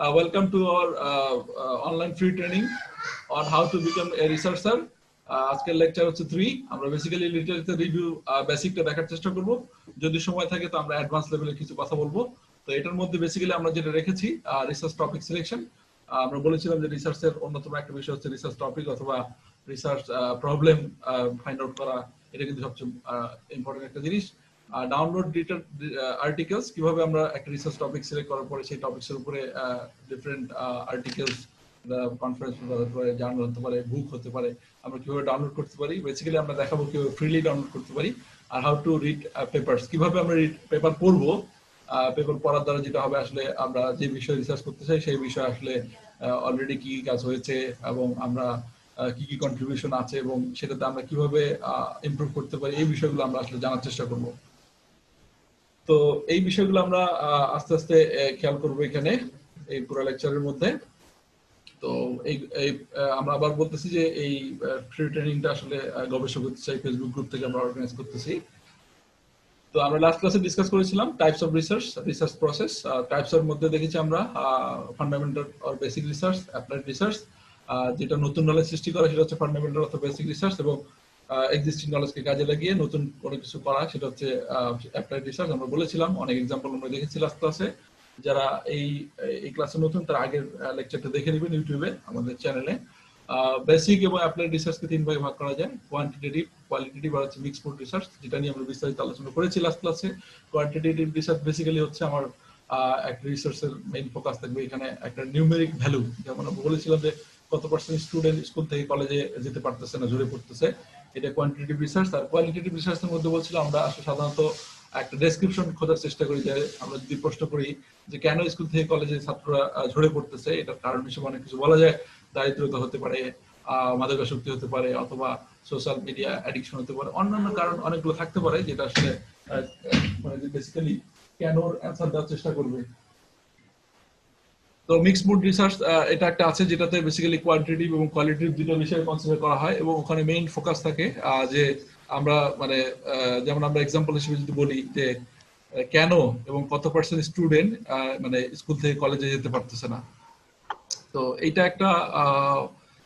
Uh, welcome to our uh, uh, online free training on how to become a researcher. Uh, আজকের lecture হচ্ছে three আমরা basically literature review বেসিকটা দেখার চেষ্টা করব। যদি সময় থাকে তো আমরা অ্যাডভান্স লেভেলে কিছু কথা বলব। তো এটার মধ্যে বেসিক্যালি আমরা যেটা রেখেছি রিসার্চ টপিক সিলেকশন আমরা বলেছিলাম যে রিসার্চের অন্যতম একটা বিষয় হচ্ছে রিসার্চ টপিক অথবা রিসার্চ প্রবলেম ফাইন্ড আউট করা। এটা কিন্তু সবচেয়ে ইম্পর্টেন্ট একটা জিনিস। ডাউনলোড আর্টিকেলস কীভাবে আমরা একটা রিসার্চ টপিক সিলেক্ট করার পরে সেই টপিক্সের উপরে ডিফারেন্ট আর্টিকেলস কনফারেন্স হতে পারে জার্নাল হতে পারে বুক হতে পারে, আমরা কীভাবে ডাউনলোড করতে পারি বেসিক্যালি আমরা দেখাবো কীভাবে ফ্রিলি ডাউনলোড করতে পারি, আর হাউ টু রিড পেপারস কীভাবে আমরা রিড পেপার পড়ব পেপার পড়ার দ্বারা যেটা হবে আসলে আমরা যে বিষয়ে রিসার্চ করতে চাই, সেই বিষয়ে আসলে অলরেডি কি কাজ হয়েছে এবং আমরা কি কি কন্ট্রিবিউশন আছে এবং সেটাতে আমরা কীভাবে ইমপ্রুভ করতে পারি, এই বিষয়গুলো আমরা আসলে জানার চেষ্টা করব। তো এই বিষয়গুলো আমরা আস্তে আস্তে খেয়াল করব এখানে, এই পুরো লেকচারের মধ্যে। তো এই আমরা আবার বলতেছি যে এই ফ্রি ট্রেনিংটা আসলে গবেষক হতে চাই ফেসবুক গ্রুপ থেকে আমরা অর্গানাইজ করতেছি। তো আমরা লাস্ট ক্লাসে ডিসকাস করেছিলাম types of research research process types এর মধ্যে দেখেছি আমরা fundamental or basic research applied research যেটা নতুন নলেজ সৃষ্টি করে সেটা হচ্ছে ফান্ডামেন্টাল অথবা বেসিক রিসার্চ এবং এক্সিস্টিং নলেজকে কাজে লাগিয়ে নতুন কোনো কিছু করা, সেটা হচ্ছে অ্যাপ্লাইড রিসার্চ আমরা বলেছিলাম, অনেক এক্সাম্পল আমরা দেখেছি লাস্ট ক্লাসে যারা এই এই ক্লাসে নতুন আগের লেকচারটা দেখে নেবেন ইউটিউবে আমাদের চ্যানেলে বেসিক এবং অ্যাপ্লাইড রিসার্চকে তিন ভাগে ভাগ করা যায় কোয়ান্টিটেটিভ কোয়ালিটেটিভ আর হচ্ছে রিসার্চ যেটা নিয়ে আমরা বিস্তারিত আলোচনা করেছি লাস্ট ক্লাসে কোয়ান্টিটেটিভ রিসার্চ বেসিক্যালি হচ্ছে আমার একটা রিসার্চের মেইন ফোকাস থাকবে এখানে একটা নিউমেরিক ভ্যালু যেমন আমরা বলেছিলাম যে কত পার্সেন্ট স্টুডেন্ট স্কুল থেকে কলেজে যেতে পারতেছে না জুড়ে পড়তেছে। এটা কোয়ান্টিটেটিভ রিসার্চ আর কোয়ালিটেটিভ রিসার্চের মধ্যে বলছিলাম আমরা আসলে সাধারণত একটা ডেসক্রিপশন খোঁজার চেষ্টা করি যে, আমরা যদি প্রশ্ন করি যে, কেন স্কুল থেকে কলেজে ছাত্ররা ঝরে পড়তেছে, এটার কারণ হিসেবে অনেক কিছু বলা যায়। দারিদ্রতা হতে পারে মাদকাসক্তি হতে পারে, অথবা সোশ্যাল মিডিয়া অ্যাডিকশন হতে পারে, অন্যান্য কারণ অনেকগুলো থাকতে পারে, যেটা আসলে মানে বেসিক্যালি কেন অ্যান্সার দেওয়ার চেষ্টা করবে। তো মিক্স মুড রিসার্চ এটা একটা আছে যেটাতে বেসিক্যালি কোয়ান্টিটিভ এবং কোয়ালিটিভ দুটো বিষয়ে কনসিডার করা হয় এবং ওখানে মেইন ফোকাস থাকে যে আমরা মানে যেমন আমরা এক্সাম্পল হিসেবে যদি বলি যে কেন এবং কত পার্সেন্ট স্টুডেন্ট মানে স্কুল থেকে কলেজে যেতে পারতেছে না। তো এইটা একটা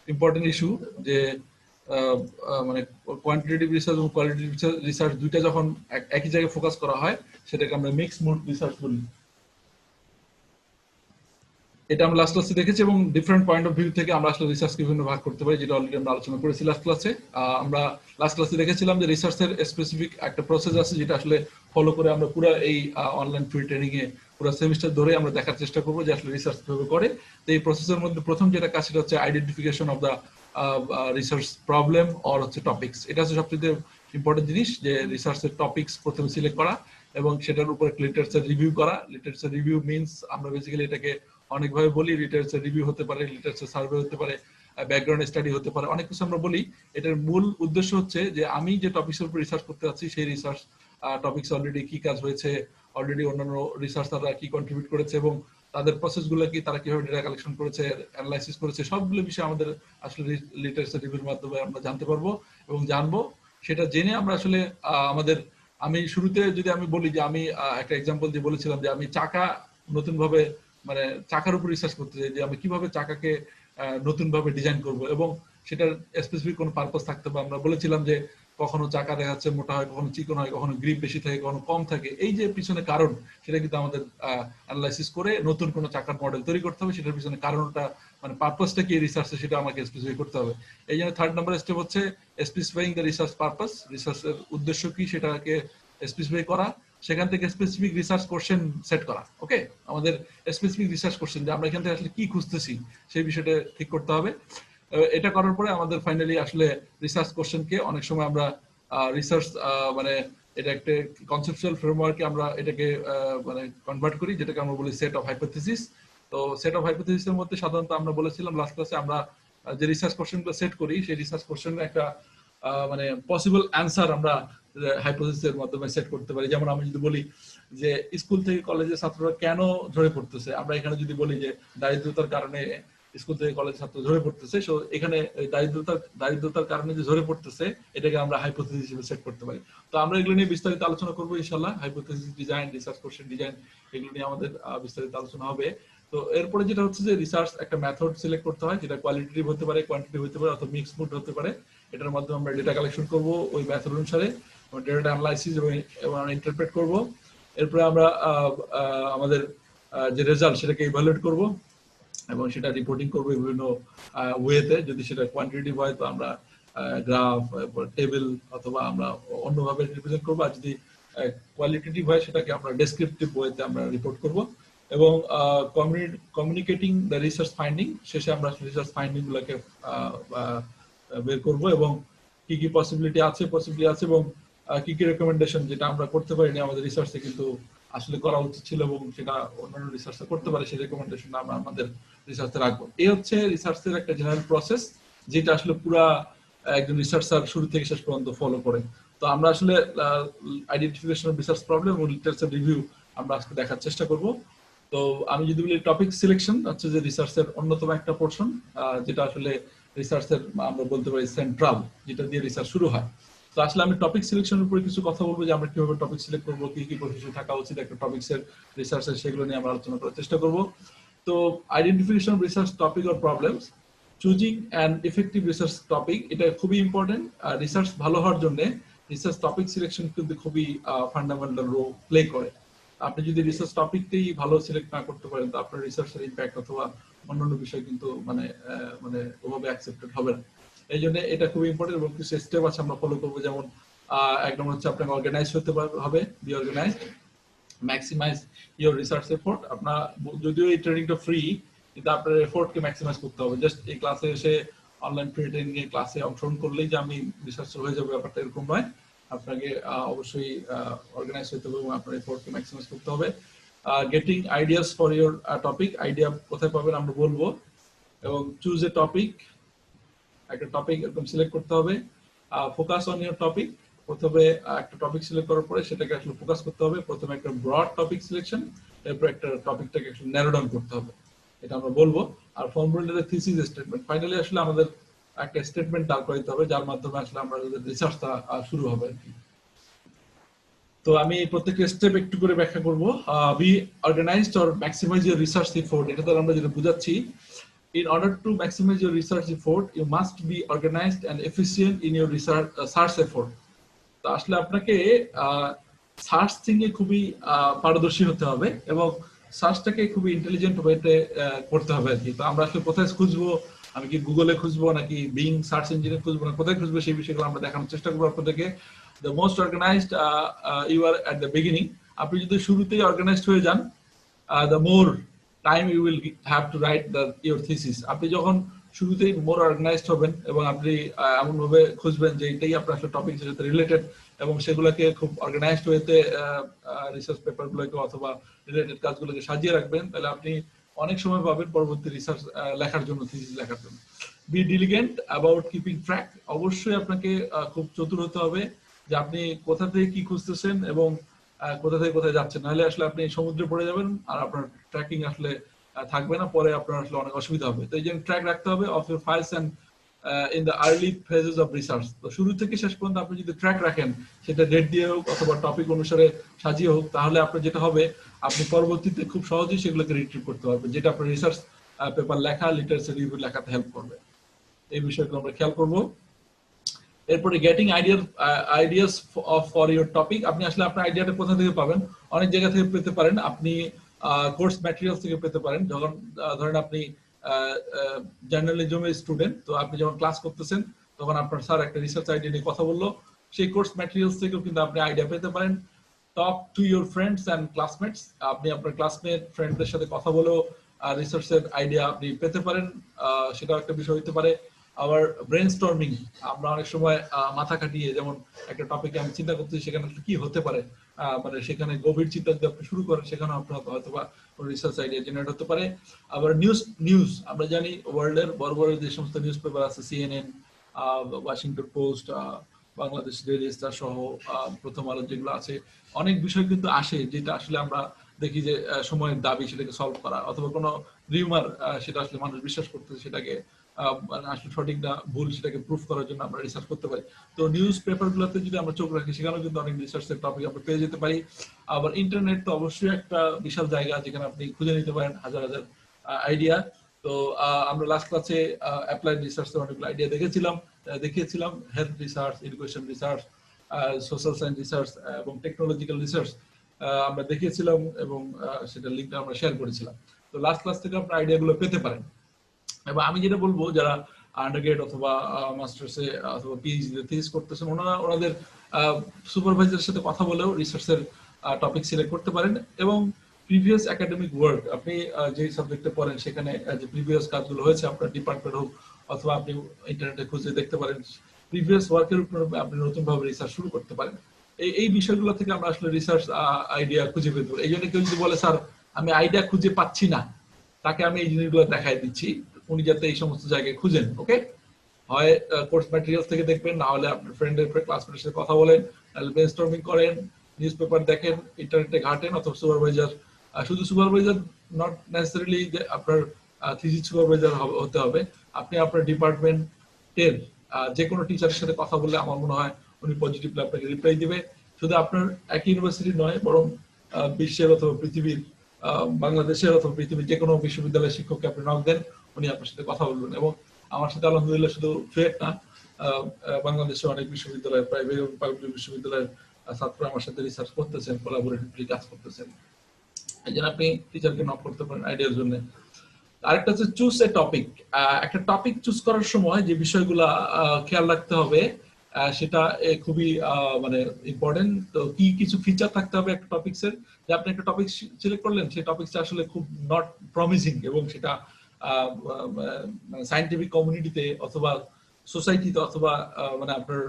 ইম্পর্টেন্ট ইস্যু যে মানে কোয়ান্টিটেটিভ রিসার্চ এবং কোয়ালিটিভ রিসার্চ দুইটা যখন একই জায়গায় ফোকাস করা হয়, সেটাকে আমরা মিক্স মুড রিসার্চ বলি। এটা আমরা লাস্ট ক্লাসে দেখেছি এবং ডিফারেন্ট পয়েন্ট অফ ভিউ থেকে আমরা আসলে রিসার্চ বিভিন্ন ভাগ করতে পারি, যেটা অলরেডি আমরা আলোচনা করেছি লাস্ট ক্লাসে আমরা লাস্ট ক্লাসে দেখেছিলাম যে রিসার্চের স্পেসিফিক একটা প্রসেস আছে যেটা আসলে ফলো করে আমরা পুরো এই অনলাইন ফ্রি ট্রেনিং এ পুরো সেমিস্টার ধরে আমরা দেখার চেষ্টা করব যে আসলে রিসার্চ কীভাবে করে। তো এই প্রসেসের মধ্যে প্রথম যেটা কাজ সেটা হচ্ছে identification of the research problem or হচ্ছে টপিক্স এটা হচ্ছে সবচেয়ে ইম্পর্টেন্ট জিনিস যে রিসার্চের টপিক্স প্রথমে সিলেক্ট করা এবং সেটার উপরে লিটারেচার রিভিউ করা। লিটারেচার রিভিউ মিনস আমরা বেসিক্যালি এটাকে অনেকভাবে বলি লিটারেচার রিভিউ হতে পারে লিটারেচার সার্ভে হতে পারে ব্যাকগ্রাউন্ড স্টাডি হতে পারে, অনেক কিছু আমরা বলি। এটার মূল উদ্দেশ্য হচ্ছে যে আমি যে টপিক্সের উপর রিসার্চ করতে যাচ্ছি, সেই রিসার্চ টপিক্স অলরেডি কি কাজ হয়েছে অলরেডি অন্যান্য রিসার্চ তারা কি কন্ট্রিবিউট করেছে এবং তাদের প্রসেসগুলো কি, তারা কীভাবে ডেটা কালেকশন করেছে অ্যানালাইসিস করেছে, সবগুলো বিষয়ে আমাদের আসলে লিটারেচার রিভিউর মাধ্যমে আমরা জানতে পারব এবং জানব। সেটা জেনে আমরা আসলে আমাদের, আমি শুরুতে যদি আমি বলি যে আমি একটা এক্সাম্পল দিয়ে বলেছিলাম যে আমি চাকা নতুন ভাবে মানে চাকার উপর রিসার্চ করতে চাই যে আমি কীভাবে চাকাকে নতুন ভাবে ডিজাইন করব এবং সেটার স্পেসিফিক কোনো পারপাস থাকতে পারে। আমরা বলেছিলাম যে কখনো চাকা দেখা যাচ্ছে মোটা হয়, কখনো চিকন হয়, কখনো গ্রিপ বেশি থাকে, কখনো কম থাকে। এই যে পিছনে কারণ, সেটা কিন্তু আমাদের অ্যানালাইসিস করে নতুন কোনো চাকার মডেল তৈরি করতে হবে। সেটার পিছনে কারণটা মানে পারপাসটা কি রিসার্চে সেটা আমাকে স্পেসিফাই করতে হবে। এই জন্য থার্ড নাম্বার স্টেপ হচ্ছে স্পেসিফাইং দ্য রিসার্চ পারপাস রিসার্চের উদ্দেশ্য কি সেটাকে স্পেসিফাই করা। সেখান থেকে স্পেসিফিক রিসার্চ কোশ্চেন সেট করা ওকে আমাদের স্পেসিফিক রিসার্চ কোশ্চেন যে আমরা এখান থেকে আসলে কি খুঁজতেছি, সেই বিষয়টা ঠিক করতে হবে। এটা করার পরে আমাদের ফাইনালি আসলে রিসার্চ কোশ্চেনকে অনেক সময় আমরা রিসার্চ মানে এটা একটা কনসেপচুয়াল ফ্রেমওয়ার্কে আমরা এটাকে মানে কনভার্ট করি, যেটাকে আমরা বলি সেট অফ হাইপোথিসিস তো সেট অফ হাইপোথিসিসের মধ্যে সাধারণত আমরা বলেছিলাম লাস্ট ক্লাসে আমরা যে রিসার্চ কোশ্চেনগুলো সেট করি, সেই রিসার্চ কোশ্চেনের একটা মানে পসিবল অ্যান্সার আমরা হাইপোথিসের মাধ্যমে সেট করতে পারি। যেমন আমি যদি বলি যে স্কুল থেকে কলেজের ছাত্ররা কেন ঝরে পড়তেছে? আমরা এখানে যদি বলি যে দারিদ্রতার কারণে স্কুল থেকে কলেজ ছাত্র ঝরে পড়তেছে সো এখানে দারিদ্রতার দারিদ্রতার কারণে যে ঝরে পড়তেছে, এটাকে আমরা হাইপোথিসিস হিসেবে সেট করতে পারি। তো আমরা এগুলো নিয়ে বিস্তারিত আলোচনা করব ইনশাল্লাহ hypothesis design research question design এগুলো নিয়ে আমাদের বিস্তারিত আলোচনা হবে। তো এরপরে যেটা হচ্ছে যে রিসার্চ একটা মেথড সিলেক্ট করতে হয়, যেটা কোয়ালিটেটিভ হতে পারে কোয়ান্টিটিভ হতে পারে, অথবা মিক্স মুড হতে পারে। এটার মাধ্যমে আমরা ডেটা কালেকশন করব ওই মেথড অনুসারে। ডেটা অ্যানালাইসিস এবং ইন্টারপ্রেট করব। এরপরে আমরা আমাদের যে রেজাল্ট সেটাকে ইভালুয়েট করব এবং সেটা রিপোর্টিং করব বিভিন্ন ওয়েতে যদি সেটা কোয়ান্টিটিভ হয়, তো আমরা গ্রাফ টেবিল অথবা আমরা অন্যভাবে রিপ্রেজেন্ট করব। আর যদি কোয়ালিটেটিভ হয়, সেটাকে আমরা ডেসক্রিপটিভ ওয়েতে আমরা রিপোর্ট করব। এবং কমিউনিকেটিং দ্য রিসার্চ ফাইন্ডিং শেষে আমরা রিসার্চ ফাইন্ডিং গুলোকে বের করব এবং কি কি পসিবিলিটি আছে পসিবিলিটি আছে এবং কি কি রেকমেন্ডেশন যেটা আমরা করতে পারিনি, আমাদের রিসার্চে কিন্তু আসলে করা উচিত ছিল এবং সেটা অন্যান্য রিসার্চে করতে পারে, সেই রেকমেন্ডেশন আমরা আমাদের রিসার্চে রাখব। এই হচ্ছে রিসার্চের একটা জেনারেল প্রসেস যেটা আসলে পুরা একজন রিসার্চার শুরু থেকে শেষ পর্যন্ত ফলো করে। তো আমরা আসলে আইডেন্টিফিকেশন অফ রিসার্চ প্রবলেম এবং লিটারেচার রিভিউ আমরা আজকে দেখার চেষ্টা করব। তো আমি যদি বলি টপিক সিলেকশন হচ্ছে যে রিসার্চের অন্যতম একটা পোর্শন যেটা আসলে রিসার্চের আমরা বলতে পারি সেন্ট্রাল যেটা দিয়ে রিসার্চ শুরু হয়। তো আসলে আমি টপিক সিলেকশনের উপরে কিছু কথা বলব যে আমরা কীভাবে টপিক সিলেক্ট করব, কি কি প্রসেসে থাকা উচিত, একটা টপিক্সের রিসার্চের সেগুলো নিয়ে আমরা আলোচনা করার চেষ্টা তো identification research topic or problems choosing and research topic এটা খুবই ইম্পর্টেন্ট রিসার্চ ভালো হওয়ার জন্য রিসার্চ টপিক সিলেকশন কিন্তু খুবই ফান্ডামেন্টাল রোল প্লে করে। আপনি যদি রিসার্চ টপিকটাই ভালো সিলেক্ট না করতে পারেন, তো আপনার রিসার্চের ইম্প্যাক্ট অথবা অন্যান্য বিষয় কিন্তু মানে মানে ওভাবে অ্যাকসেপ্টেড হবে না। এই জন্য এটা খুবই ইম্পর্টেন্ট এবং কিছু স্টেপ আছে আমরা ফলো করব। যেমন এক নম্বর হচ্ছে আপনাকে অর্গানাইজ হতে হবে be organize maximize your research effort আপনার, যদিও এই ট্রেনিংটা ফ্রি কিন্তু আপনার এফোর্টকে ম্যাক্সিমাইজ করতে হবে। জাস্ট এই ক্লাসে এসে অনলাইন ফ্রি ট্রেনিং এর ক্লাসে অংশগ্রহণ করলেই যে আমি রিসার্চার হয়ে যাবে ব্যাপারটা এরকম নয়। আপনাকে অবশ্যই অর্গানাইজ হতে হবে এবং আপনার এফোর্টকে ম্যাক্সিমাইজ করতে হবে। Getting ideas for your topic idea কোথায় পাবেন আমরা বলব। এবং চুজ এ টপিক একটা টপিক এরকম সিলেক্ট করতে হবে। ফোকাস অন ইওর টপিক প্রথমে একটা টপিক সিলেক্ট করার পরে সেটাকে আসলে ফোকাস করতে হবে। প্রথমে একটা ব্রড টপিক সিলেকশন এরপর একটা টপিকটাকে একটু ন্যারো ডাউন করতে হবে। এটা আমরা বলব। আর ফর্মুলাটা থিসিস স্টেটমেন্ট ফাইনালি আসলে আমাদের একটা স্টেটমেন্ট দাঁড় করাইতে হবে, যার মাধ্যমে আসলে আমরা রিসার্চটা শুরু হবে আর কি। তো আমি প্রত্যেকটা স্টেপ একটু করে ব্যাখ্যা করব। Be organized or maximize your research effort এটা দ্বারা আমরা যেটা বুঝাচ্ছি in order to maximize your research effort you must be organized and efficient in your research uh, search effort. তো আসলে আপনাকে সার্চিং এ খুবই পারদর্শী হতে হবে এবং সার্চটাকে খুবই ইন্টেলিজেন্ট ওয়েতে করতে হবে আর কি। তো আমরা আসলে কোথায় খুঁজবো? আমি কি গুগলে খুঁজবো নাকি বিং সার্চ ইঞ্জিনে খুঁজবো না? কোথায় খুঁজবো সেই বিষয়গুলো আমরা দেখানোর চেষ্টা করব আপনাদেরকে। The most organized you are at the beginning আপনি যদি শুরুতেই অর্গানাইজড হয়ে যান the more time you will have to write the your thesis আপনি যখন শুরুতেই মোর অর্গানাইজড হবেন এবং আপনি আহ, এমন ভাবে খুঁজবেন যে এটাই আপনার আসলে টপিক সাথে রিলেটেড এবং সেগুলোকে খুব অর্গানাইজড ওয়েতে রিসার্চ পেপার গুলোকে অথবা রিলেটেড কাজগুলোকে সাজিয়ে রাখবেন তাহলে আপনি অনেক সময় পাবেন পরবর্তী রিসার্চ লেখার জন্য থিসিস লেখার জন্য। Be diligent about keeping track অবশ্যই আপনাকে খুব চতুর হতে হবে যে আপনি কোথা থেকে কি খুঁজতেছেন এবং কোথা থেকে কোথায় যাচ্ছেন? নাহলে আসলে আপনি সমুদ্রে পড়ে যাবেন আর আপনার ট্র্যাকিং আসলে থাকবে না। পরে আপনার আসলে অনেক অসুবিধা হবে। তো এই জন্য ট্র্যাক রাখতে হবে of your files and in the early phases of research তো শুরু থেকে শেষ পর্যন্ত আপনি যদি ট্র্যাক রাখেন, সেটা ডেট দিয়ে হোক অথবা টপিক অনুসারে সাজিয়ে হোক, তাহলে আপনার যেটা হবে, আপনি পরবর্তীতে খুব সহজেই সেগুলোকে রিট্রিভ করতে পারবেন। যেটা আপনার রিসার্চ পেপার লেখা লিটারেচার রিভিউ লেখাতে হেল্প করবে। এই বিষয়গুলো আমরা খেয়াল করব। এরপরে getting idea ideas for your topic আপনি আসলে আপনার আইডিয়াটা কোথা থেকে পাবেন। অনেক জায়গা থেকে পেতে পারেন। আপনি কোর্স ম্যাটেরিয়াল থেকে পেতে পারেন। যখন ধরেন আপনি জার্নালিজমের স্টুডেন্ট তো আপনি যখন ক্লাস করতেছেন, তখন আপনার স্যার একটা রিসার্চ আইডিয়া নিয়ে কথা বলল। সেই কোর্স ম্যাটেরিয়ালস থেকেও কিন্তু আপনি আইডিয়া পেতে পারেন। Talk to your friends and classmates আপনি আপনার ক্লাসমেট ফ্রেন্ডদের সাথে কথা বলেও রিসার্চের আইডিয়া আপনি পেতে পারেন। সেটাও একটা বিষয় হতে পারে। আবার ব্রেন স্টর্মিং আমরা অনেক সময় মাথা কাটিয়ে যেমন একটা টপিকে আমি চিন্তা করতেছি, সেখানে কি হতে পারে? মানে সেখানে গভীর চিন্তা যদি আপনি শুরু করেন সেখানে আপনার হয়তো বা রিসার্চ আইডিয়া জেনারেট হতে পারে। আবার নিউজ নিউজ আমরা জানি ওয়ার্ল্ডের বড় বড় যে সমস্ত নিউজ পেপার আছে CNN Washington Post Bangladesh Daily Star সহ প্রথম আলো যেগুলো আছে, অনেক বিষয় কিন্তু আসে যেটা আসলে আমরা দেখি যে সময়ের দাবি সেটাকে সলভ করা, অথবা কোনো রিউমার সেটা আসলে মানুষ বিশ্বাস করতেছে সেটাকে আসলে সঠিক না ভুল সেটাকে প্রুফ করার জন্য আমরা রিসার্চ করতে পারি। তো নিউজ পেপার গুলোতে যদি আমরা চোখ রাখি, সেখানেও কিন্তু অনেক রিসার্চের টপিক আমরা পেয়ে যেতে পারি। আবার ইন্টারনেট তো অবশ্যই একটা বিশাল জায়গা যেখানে আপনি খুঁজে নিতে পারেন হাজার হাজার আইডিয়া তো আমরা লাস্ট ক্লাসে অ্যাপ্লাইড রিসার্চের অনেকগুলো আইডিয়া দেখেছিলাম দেখিয়েছিলাম। Health research education research social science research এবং টেকনোলজিক্যাল রিসার্চ আমরা দেখিয়েছিলাম এবং সেটা লিঙ্কটা আমরা শেয়ার করেছিলাম। তো লাস্ট ক্লাস থেকে আপনার আইডিয়াগুলো পেতে পারেন। এবং আমি যেটা বলব, যারা আন্ডারগ্রেড অথবা মাস্টার্সে অথবা পিএইচডি থিস করতেছেন, ওনারা, ওনাদের সুপারভাইজারের সাথে কথা বলেও রিসার্চের টপিক সিলেক্ট করতে পারেন এবং প্রিভিয়াস একাডেমিক ওয়ার্ক আপনি যে সাবজেক্টে পড়েন সেখানে যে প্রিভিয়াস কাজগুলো হয়েছে আপনার ডিপার্টমেন্ট হোক অথবা আপনি ইন্টারনেটে খুঁজে দেখতে পারেন প্রিভিয়াস ওয়ার্কের উপর আপনি নতুন ভাবে রিসার্চ শুরু করতে পারেন। এই এই বিষয়গুলো থেকে আমরা আসলে রিসার্চ আইডিয়া খুঁজে পেতে পারি এই জন্য কেউ যদি বলে, স্যার, আমি আইডিয়া খুঁজে পাচ্ছি না। তাকে আমি এই জিনিসগুলো দেখাই দিচ্ছি। উনি যাতে এই সমস্ত জায়গায় খুঁজেন ওকে হয় কোর্স ম্যাটেরিয়ালস থেকে দেখবেন, না হলে আপনার ফ্রেন্ডের ক্লাসমেটের সাথে কথা বলেন ব্রেনস্টর্মিং করেন নিউজ পেপার দেখেন ইন্টারনেটে ঘাটেন অথবা সুপারভাইজার শুধু সুপারভাইজার নট নেসেসারিলি যে আপনার থিসিস সুপারভাইজার হতে হবে। আপনি আপনার ডিপার্টমেন্টের যে কোনো টিচারের সাথে কথা বললে আমার মনে হয় উনি পজিটিভলি আপনাকে রিপ্লাই দিবে। শুধু আপনার একই ইউনিভার্সিটি নয়, বরং বিশ্বের অথবা পৃথিবীর বাংলাদেশের অথবা পৃথিবীর যে কোনো বিশ্ববিদ্যালয়ের শিক্ষককে আপনি নক দেন। উনি আপনার সাথে কথা বলবেন এবং আমার সাথে আলহামদুলিল্লাহ শুধু ফ্রেট না আহ, আহ, বাংলাদেশে অনেক বিশ্ববিদ্যালয় প্রাইভেট এবং পাবলিক বিশ্ববিদ্যালয়ের আহ, ছাত্ররা আমার সাথে রিসার্চ করতেছেন কোলাবোরেটিভলি কাজ করতেছেন। এই জন্য আপনি টিচারকে নক করতে পারেন আইডিয়ার জন্য। আরেকটা হচ্ছে চুজ এ টপিক একটা টপিক চুজ করার সময় যে বিষয়গুলা খেয়াল রাখতে হবে সেটা খুবই মানে ইম্পর্টেন্ট তো কি কিছু ফিচার থাকতে হবে একটা টপিক্স এর? যে আপনি একটা টপিক সিলেক্ট করলেন সেই টপিকটা আসলে খুব নট প্রমিসিং এবং সেটা সাইন্টিফিক কমিউনিটিতে অথবা সোসাইটিতে অথবা মানে আপনার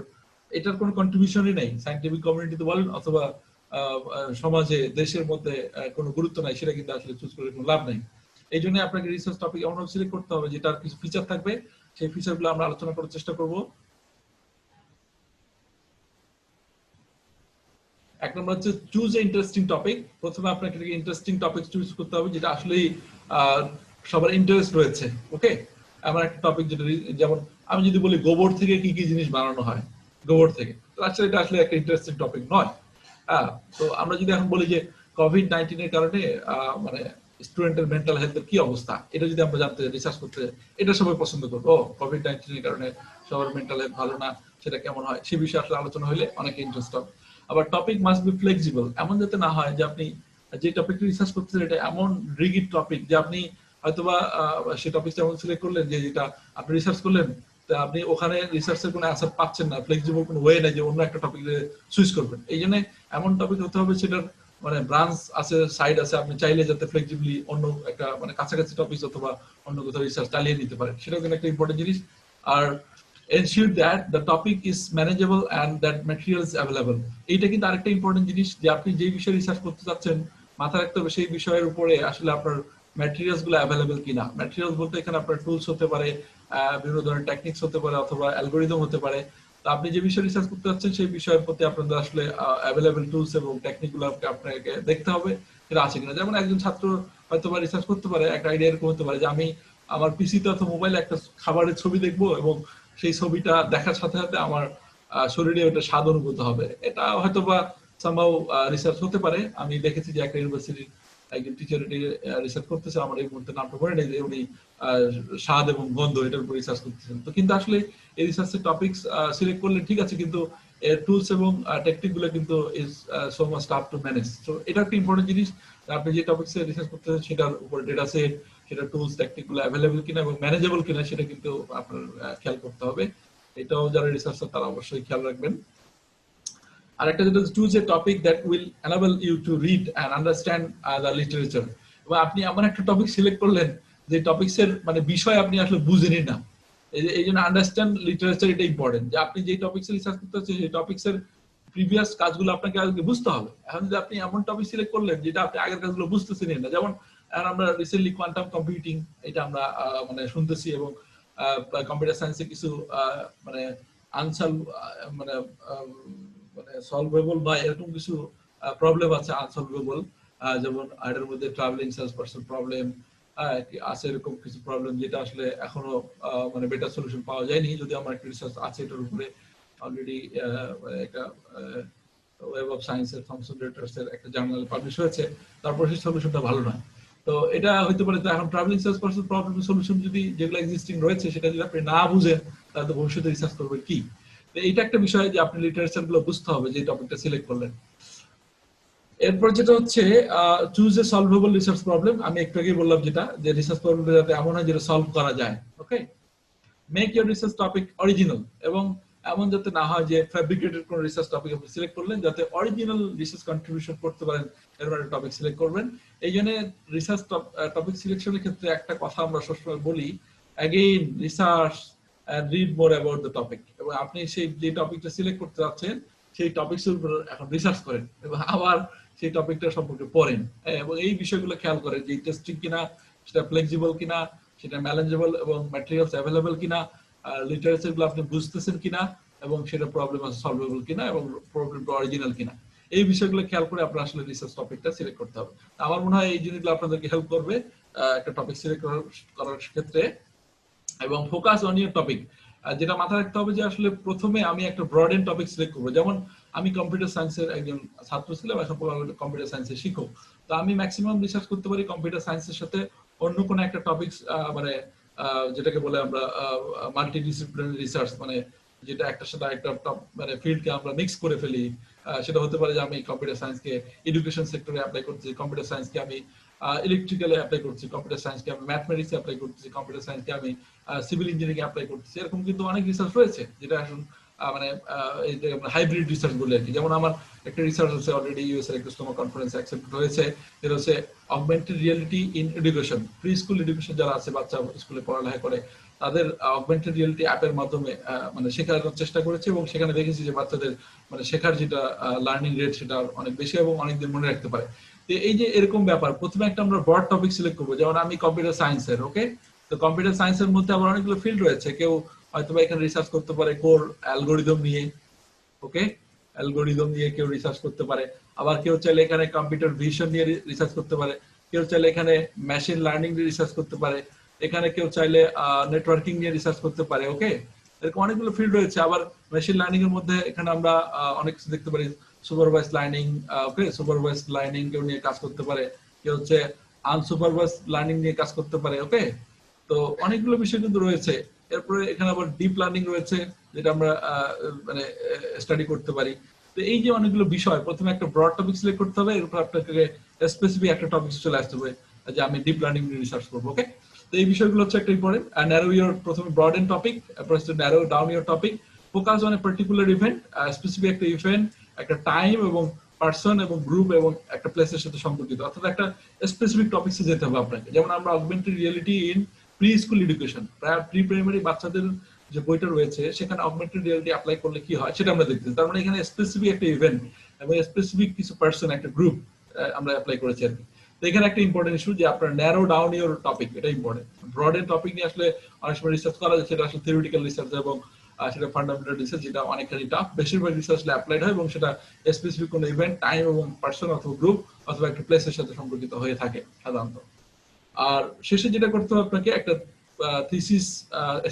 এটার কোনো কন্ট্রিবিউশনই নেই। সাইন্টিফিক কমিউনিটিতে বলেন অথবা সমাজে, দেশের মধ্যে কোনো গুরুত্ব নাই, সেটা কিন্তু আসলে চুজ করে কোনো লাভ নাই। এই জন্য আপনাকে রিসার্চ টপিক এমন সিলেক্ট করতে হবে যেটার কিছু ফিচার থাকবে, সেই ফিচারগুলো আমরা আলোচনা করার চেষ্টা করব। এক নম্বর হচ্ছে চুজ এ ইন্টারেস্টিং টপিক প্রথমে আপনাকে ইন্টারেস্টিং টপিক চুজ করতে হবে, যেটা আসলেই সবার ইন্টারেস্ট রয়েছে ওকে এমন একটা টপিক যেটা যেমন আমি যদি বলি গোবর থেকে কি কি জিনিস বানানো হয়, গোবর থেকে আসলে এটা আসলে একটা ইন্টারেস্টিং টপিক নয়। হ্যাঁ তো আমরা যদি এখন বলি যে কোভিড নাইন্টিনের কারণে মানে স্টুডেন্টের মেন্টাল হেলথের কি অবস্থা, এটা যদি আমরা জানতে রিসার্চ করতে এটা সবাই পছন্দ করব। কোভিড নাইন্টিনের কারণে সবার মেন্টাল হেলথ ভালো না, সেটা কেমন হয়, সে বিষয়ে আসলে আলোচনা হলে অনেকে ইন্টারেস্ট হবে। আবার টপিক মাস্ট বি ফ্লেক্সিবল এমন যাতে না হয় যে আপনি যে টপিক রিসার্চ করতেছেন, এটা এমন রিগিড টপিক যে আপনি হয়তোবা সেই টপিকটা এমন সিলেক্ট করলেন যে যেটা আপনি রিসার্চ করলেন, তা আপনি ওখানে রিসার্চের কোনো অ্যান্সার পাচ্ছেন না ফ্লেক্সিবল কোনো ওয়ে নাই যে অন্য একটা টপিকে সুইচ করবেন। এই জন্য এমন টপিক হতে হবে সেটার মানে ব্রাঞ্চ আছে সাইড আছে, আপনি চাইলে যাতে ফ্লেক্সিবলি অন্য একটা মানে কাছাকাছি টপিক অথবা অন্য কোথাও রিসার্চ চালিয়ে নিতে পারেন। সেটাও কিন্তু একটা ইম্পর্টেন্ট জিনিস। আর that the topic is manageable and that material is available এইটা কিন্তু আরেকটা ইম্পর্টেন্ট জিনিস যে আপনি যে বিষয়ে রিসার্চ করতে চাচ্ছেন, মাথায় রাখতে হবে সেই বিষয়ের উপরে আসলে আপনার ম্যাটেরিয়ালসগুলো অ্যাভেলেবেল কিনা? ম্যাটেরিয়ালস বলতে এখানে আপনার টুলস হতে পারে বিভিন্ন ধরনের টেকনিক্স হতে পারে অথবা অ্যালগোরিদম হতে পারে। তো আপনি যে বিষয়ে রিসার্চ করতে চাচ্ছেন, সেই বিষয়ের প্রতি আপনাদের আসলে অ্যাভেলেবেল টুলস এবং টেকনিকগুলো আপনাকে দেখতে হবে, সেটা আছে কিনা? যেমন একজন ছাত্র হয়তো বা রিসার্চ করতে পারে, একটা আইডিয়া এরকম হতে পারে যে আমি আমার পিসিতে অথবা মোবাইলে একটা খাবারের ছবি দেখব এবং সেই ছবিটা দেখার সাথে সাথে আমার শরীরে ওটা স্বাদ অনুভূত হবে। এটা হয়তো বা সামহাও রিসার্চ হতে পারে। আমি দেখেছি যে একটা ইউনিভার্সিটির একজন টিচার রিসার্চ করতেছে, আমার এই মুহূর্তে নামটা মনে নেই যে উনি স্বাদ এবং গন্ধ এটার উপর রিসার্চ করতেছেন। তো কিন্তু আসলে এই রিসার্চের টপিকস সিলেক্ট করলে ঠিক আছে, কিন্তু এর টুলস এবং টেকনিকগুলো কিন্তু is so tough to manage তো এটা একটা ইম্পর্টেন্ট জিনিস আপনি যে টপিকসে রিসার্চ করতেছেন, সেটার উপর ডেটা সেট সেটা টুলস টেকনিকগুলো অ্যাভেলেবল কিনা এবং ম্যানেজেবল কিনা, সেটা কিন্তু আপনার খেয়াল করতে হবে। এটাও যারা রিসার্চার তারা অবশ্যই খেয়াল রাখবেন। আর একটা যেটা choose a topic that will enable you to read and understand the literature এবং আপনি এমন একটা টপিক সিলেক্ট করলেন যে টপিকস এর মানে বিষয় আপনি আসলে বুঝেনি না। এই জন্য আন্ডারস্ট্যান্ড লিটারেচার এটা ইম্পর্টেন্ট যে আপনি যে টপিকস রিসার্চ করতে হচ্ছে, সেই টপিকস এর প্রিভিয়াস কাজগুলো আপনাকে আগে বুঝতে হবে। এখন যদি আপনি এমন টপিক সিলেক্ট করলেন যেটা আপনি আগের কাজগুলো বুঝতেছেন না, যেমন আমরা রিসেন্টলি কোয়ান্টাম কম্পিউটিং এটা আমরা মানে শুনতেছি এবং কম্পিউটার সায়েন্সে কিছু মানে আনসাল মানে মানে সলভেবল নয় এরকম কিছু প্রবলেম আছে আনসলভেবল যেমন এটার মধ্যে ট্রাভেলিং সেলস পার্সন প্রবলেম আছে এরকম কিছু প্রবলেম যেটা আসলে এখনও মানে বেটার সলিউশন পাওয়া যায়নি। যদি আমার একটা রিসার্চ আছে এটার উপরে অলরেডি একটা ওয়েব অফ সায়েন্সের থমসন রেটার্স একটা জার্নাল পাবলিশ হয়েছে, তারপর সেই সলিউশনটা ভালো নয়। তো এটা হতে পারে তো এখন traveling sales person problem solution যদি যেগুলো এক্সিস্টিং রয়েছে, সেটা যদি আপনি না বুঝেন, তাহলে ভবিষ্যতে রিসার্চ করবেন কি? এটা একটা বিষয় যে আপনি লিটারেচারগুলো বুঝতে হবে যে টপিকটা সিলেক্ট করলেন। এরপর যেটা হচ্ছে choose a solvable research problem আমি একটু আগে বললাম যেটা, যে রিসার্চ প্রবলেম যাতে এমন হয় যেটা সলভ করা যায় okay make your research topic original এবং এমন যাতে না হয় যে ফ্যাব্রিকেটেড কোন রিসার্চ টপিক আপনি সিলেক্ট করলেন, যাতে অরিজিনাল রিসার্চ কন্ট্রিবিউশন করতে পারেন, এরকম টপিক সিলেক্ট করবেন। এই জন্য রিসার্চ টপিক সিলেকশনের ক্ষেত্রে একটা কথা আমরা সবসময় বলি again research read more about the topic এবং আপনি সেই, যে টপিকটা সিলেক্ট করতে যাচ্ছেন, সেই টপিকস উপর এখন রিসার্চ করেন এবং আবার সেই টপিকটা সম্পর্কে পড়েন। এবং এই বিষয়গুলো খেয়াল করেন যে ইন্টারেস্টিং কিনা, সেটা ফ্লেক্সিবল কিনা, সেটা ম্যানেজেবল এবং ম্যাটেরিয়ালস অ্যাভেলেবল কিনা লিটারেচারগুলো আপনি বুঝতেছেন কিনা, এবং সেটা প্রবলেম সলভেবল কিনা এবং প্রবলেমটা অরিজিনাল কিনা। এই বিষয়গুলো খেয়াল করে আপনার আসলে রিসার্চ টপিকটা সিলেক্ট করতে হবে। আমার মনে হয় এই জিনিসগুলো আপনাদেরকে হেল্প করবে একটা টপিক সিলেক্ট করার ক্ষেত্রে। এবং ফোকাস অন ইয়ার টপিক যেটা মাথায় রাখতে হবে যে আসলে প্রথমে আমি একটা ব্রড এন্ড টপিক সিলেক্ট করব। যেমন আমি কম্পিউটার সায়েন্সের একজন ছাত্র ছিলাম, এখন কম্পিউটার সায়েন্সের শিক্ষক। তো আমি ম্যাক্সিমাম রিসার্চ করতে পারি কম্পিউটার সায়েন্সের সাথে। অন্য কোনো একটা টপিক মানে যেটাকে বলে আমরা মাল্টি ডিসিপ্লিনারি রিসার্চ মানে যেটা একটার সাথে একটা মানে ফিল্ডকে আমরা মিক্স করে ফেলি। সেটা হতে পারে যে আমি কম্পিউটার সায়েন্সকে এডুকেশন সেক্টরে অ্যাপ্লাই করছি কম্পিউটার সায়েন্সকে আমি ইলেকট্রিক্যালে অ্যাপ্লাই করছি কম্পিউটার সায়েন্সকে আমি ম্যাথমেটিক্স অ্যাপ্লাই করছি কম্পিউটার সায়েন্সকে আমি সিভিল ইঞ্জিনিয়ারিং অ্যাপ্লাই করছি এরকম কিন্তু অনেক রিসার্চ রয়েছে, যেটা এখন মানে হাইব্রিড রিসার্চ বলে আর কি। যেমন আমার একটা রিসার্চ আছে অলরেডি ইউএস এর একটা কনফারেন্স অ্যাকসেপ্ট হয়েছে, যেটা হচ্ছে augmented reality in education pre school education যারা আছে, বাচ্চা স্কুলে পড়ালেখা করে, তাদের অগমেন্টেড রিয়েলিটি অ্যাপের মাধ্যমে মানে শেখানোর চেষ্টা করেছে এবং সেখানে দেখেছি যে বাচ্চাদের মানে শেখার যেটা লার্নিং রেট সেটা অনেক বেশি এবং অনেকদিন মনে রাখতে পারে। এই যে এরকম ব্যাপার, প্রথমে একটা আমরা ব্রড টপিক সিলেক্ট করব, যেমন আমি কম্পিউটার সায়েন্সের ওকে তো কম্পিউটার সায়েন্সের মধ্যে আবার অনেকগুলো ফিল্ড রয়েছে, কেউ হয়তো বা এখানে রিসার্চ করতে পারে কোর অ্যালগোরিদম নিয়ে ওকে অ্যালগোরিদম নিয়ে কেউ রিসার্চ করতে পারে। আবার কেউ চাইলে এখানে কম্পিউটার ভিশন নিয়ে রিসার্চ করতে পারে। কেউ চাইলে এখানে মেশিন লার্নিং নিয়ে রিসার্চ করতে পারে। এখানে কেউ চাইলে নেটওয়ার্কিং নিয়ে রিসার্চ করতে পারে ওকে এরকম অনেকগুলো ফিল্ড রয়েছে। আবার মেশিন লার্নিং এর মধ্যে এখানে আমরা অনেক কিছু দেখতে পারি। Supervise learning okay supervise learning কেউ নিয়ে কাজ করতে পারে, কেউ হচ্ছে আনসুপারভাইজ লার্নিং নিয়ে কাজ করতে পারে ওকে তো অনেকগুলো বিষয় কিন্তু রয়েছে। এরপরে এখানে আবার ডিপ লার্নিং রয়েছে, যেটা আমরা মানে স্টাডি করতে পারি। তো এই যে অনেকগুলো বিষয়, প্রথমে একটা ব্রড টপিক সিলেক্ট করতে হবে, এরপর আপনাকে স্পেসিফিক একটা টপিক চলে আসতে হবে, যে আমি ডিপ লার্নিং নিয়ে রিসার্চ করব ওকে তো এই বিষয়গুলো হচ্ছে একটা ইম্পর্টেন্ট ন্যারো ইউর প্রথমে broad end topic narrow down your topic focus on a particular event specific একটা ইভেন্ট একটা টাইম এবং পার্সন এবং গ্রুপ এবং একটা প্লেসের সাথে সম্পর্কিত অর্থাৎ একটা স্পেসিফিক টপিক্সে যেতে হবে আপনাকে। যেমন আমরা augmented reality in pre school education প্রায় প্রি প্রাইমারি বাচ্চাদের যে বইটা রয়েছে, সেখানে অগমেন্টেড রিয়েলিটি অ্যাপ্লাই করলে কি হয় সেটা আমরা দেখতেছি। তার মানে এখানে স্পেসিফিক একটা ইভেন্ট এবং স্পেসিফিক কিছু পার্সন একটা গ্রুপ আমরা অ্যাপ্লাই করেছি আর কি। এখানে একটা ইম্পর্টেন্ট ইস্যু যে আপনার ন্যারো ডাউন ইউর টপিক এটা ইম্পর্টেন্ট ব্রড এর টপিক নিয়ে আসলে অনেক সময় রিসার্চ করা যায়, সেটা আসলে থিওরিটিক্যাল রিসার্চ এবং সেটা ফান্ডামেন্টাল রিসার্চ যেটা টাফ বেশিরভাগ রিসার্চ অ্যাপ্লাইড হয় এবং সেটা স্পেসিফিক কোনো ইভেন্ট টাইম এবং পার্সন অথবা গ্রুপ অথবা একটা প্লেসের সাথে সম্পর্কিত হয়ে থাকে সাধারণত। আর শেষে যেটা করতে হবে আপনাকে, একটা থিসিস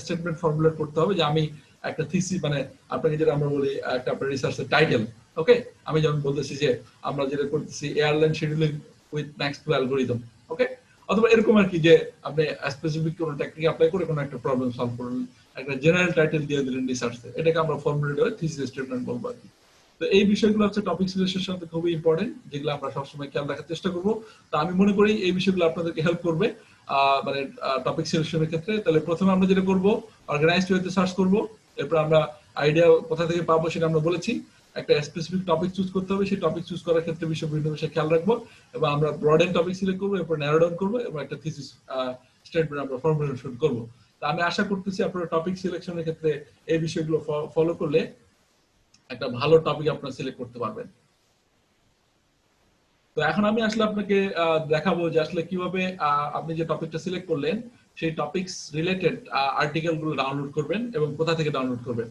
স্টেটমেন্ট ফর্মুলেট করতে হবে যে আমি একটা থিসিস মানে আপনাকে যেটা আমরা বলি একটা আপনার রিসার্চের টাইটেল ওকে আমি যেমন বলতেছি যে আমরা যেটা করতেছি airline scheduling with Maxwell algorithm okay অথবা এরকম আর কি যে আপনি স্পেসিফিক কোনো টেকনিক অ্যাপ্লাই করে কোনো একটা প্রবলেম সলভ করলেন। একটা জেনারেল টাইটেল দিয়ে দিলেন রিসার্চে এটাকে আমরা ফর্মুলেট করে থিসিস স্টেটমেন্ট বলব আর কি। তো এই বিষয়গুলো হচ্ছে টপিক সিলেকশনের সাথে খুবই ইম্পর্টেন্ট যেগুলো আমরা সবসময় খেয়াল রাখার চেষ্টা করব। তো আমি মনে করি এই বিষয়গুলো আপনাদেরকে হেল্প করবে মানে টপিক সিলেকশনের ক্ষেত্রে। তাহলে প্রথমে আমরা যেটা করব অর্গানাইজড ওয়েতে সার্চ করব। এরপর আমরা আইডিয়া কোথা থেকে পাবো সেটা আমরা বলেছি। একটা স্পেসিফিক টপিক চুজ করতে হবে। সেই টপিক চুজ করার ক্ষেত্রে বিষয় বিভিন্ন বিষয়ে খেয়াল রাখব। এবং আমরা ব্রড এন্ড টপিক সিলেক্ট করব, এরপর ন্যারো ডাউন করব এবং একটা থিসিস স্টেটমেন্ট আমরা ফর্মুলেশন করব। আমি আশা করতেছি আপনারা টপিক সিলেকশনের ক্ষেত্রে এই বিষয়গুলো ফলো করলে একটা ভালো টপিক আপনারা সিলেক্ট করতে পারবেন। তো এখন আমি আসলে আপনাকে দেখাবো যে আসলে কীভাবে আপনি যে টপিকটা সিলেক্ট করলেন, সেই টপিকস রিলেটেড আর্টিকেলগুলো ডাউনলোড করবেন এবং কোথা থেকে ডাউনলোড করবেন।